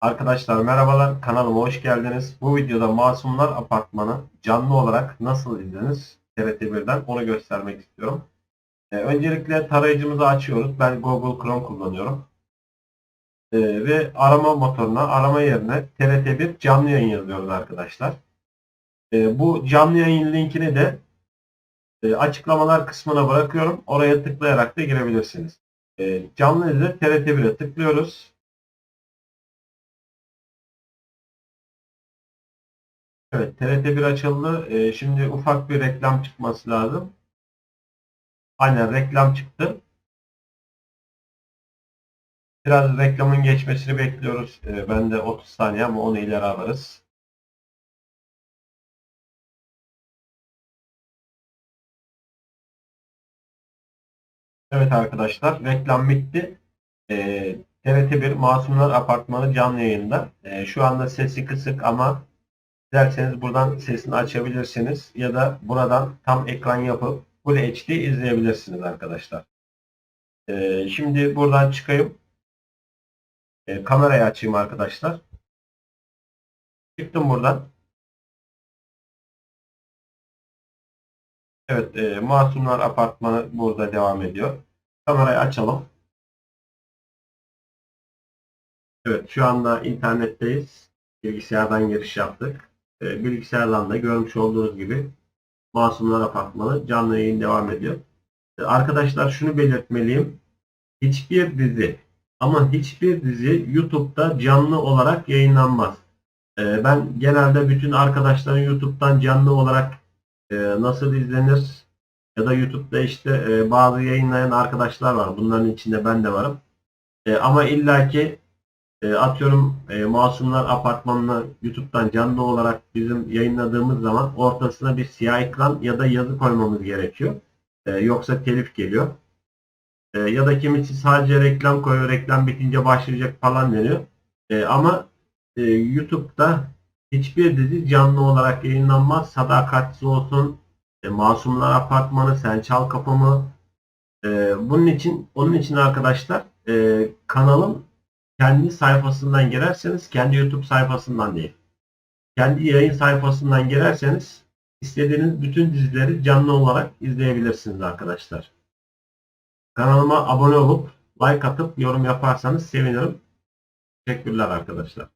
Arkadaşlar merhabalar kanalıma hoş geldiniz. Bu videoda Masumlar Apartmanı canlı olarak nasıl izlenir TRT1'den onu göstermek istiyorum. Ee, öncelikle tarayıcımızı açıyoruz. Ben Google Chrome kullanıyorum. Ee, ve arama motoruna arama yerine TRT1 canlı yayın yazıyoruz arkadaşlar. Ee, bu canlı yayın linkini de e, açıklamalar kısmına bırakıyorum. Oraya tıklayarak da girebilirsiniz. Ee, canlı izle TRT1'e tıklıyoruz. Evet, TRT1 açıldı. Ee, şimdi ufak bir reklam çıkması lazım. Aynen reklam çıktı. Biraz reklamın geçmesini bekliyoruz. Ee, ben de 30 saniye ama onu ileri alırız. Evet arkadaşlar reklam bitti. Ee, TRT1 Masumlar Apartmanı canlı yayında. Ee, şu anda sesi kısık ama Dilerseniz buradan sesini açabilirsiniz ya da buradan tam ekran yapıp Full HD izleyebilirsiniz arkadaşlar. Ee, şimdi buradan çıkayım. Ee, kamerayı açayım arkadaşlar. Çıktım buradan. Evet, e, Masumlar Apartmanı burada devam ediyor. Kamerayı açalım. Evet, şu anda internetteyiz. Bilgisayardan giriş yaptık. E, bilgisayardan da görmüş olduğunuz gibi Masumlar Apartmanı canlı yayın devam ediyor. E, arkadaşlar şunu belirtmeliyim. Hiçbir dizi ama hiçbir dizi YouTube'da canlı olarak yayınlanmaz. E, ben genelde bütün arkadaşların YouTube'dan canlı olarak e, nasıl izlenir ya da YouTube'da işte e, bazı yayınlayan arkadaşlar var. Bunların içinde ben de varım. E, ama illaki e, atıyorum e, Masumlar Apartmanı'nı YouTube'dan canlı olarak bizim yayınladığımız zaman ortasına bir siyah ekran ya da yazı koymamız gerekiyor. E, yoksa telif geliyor. E, ya da kimisi sadece reklam koyuyor, reklam bitince başlayacak falan deniyor. E, ama e, YouTube'da hiçbir dizi canlı olarak yayınlanmaz. Sadakatsiz olsun, e, Masumlar Apartmanı, Sen Çal Kapımı. E, bunun için, onun için arkadaşlar e, kanalın kendi sayfasından girerseniz kendi YouTube sayfasından değil. Kendi yayın sayfasından girerseniz istediğiniz bütün dizileri canlı olarak izleyebilirsiniz arkadaşlar. Kanalıma abone olup like atıp yorum yaparsanız sevinirim. Teşekkürler arkadaşlar.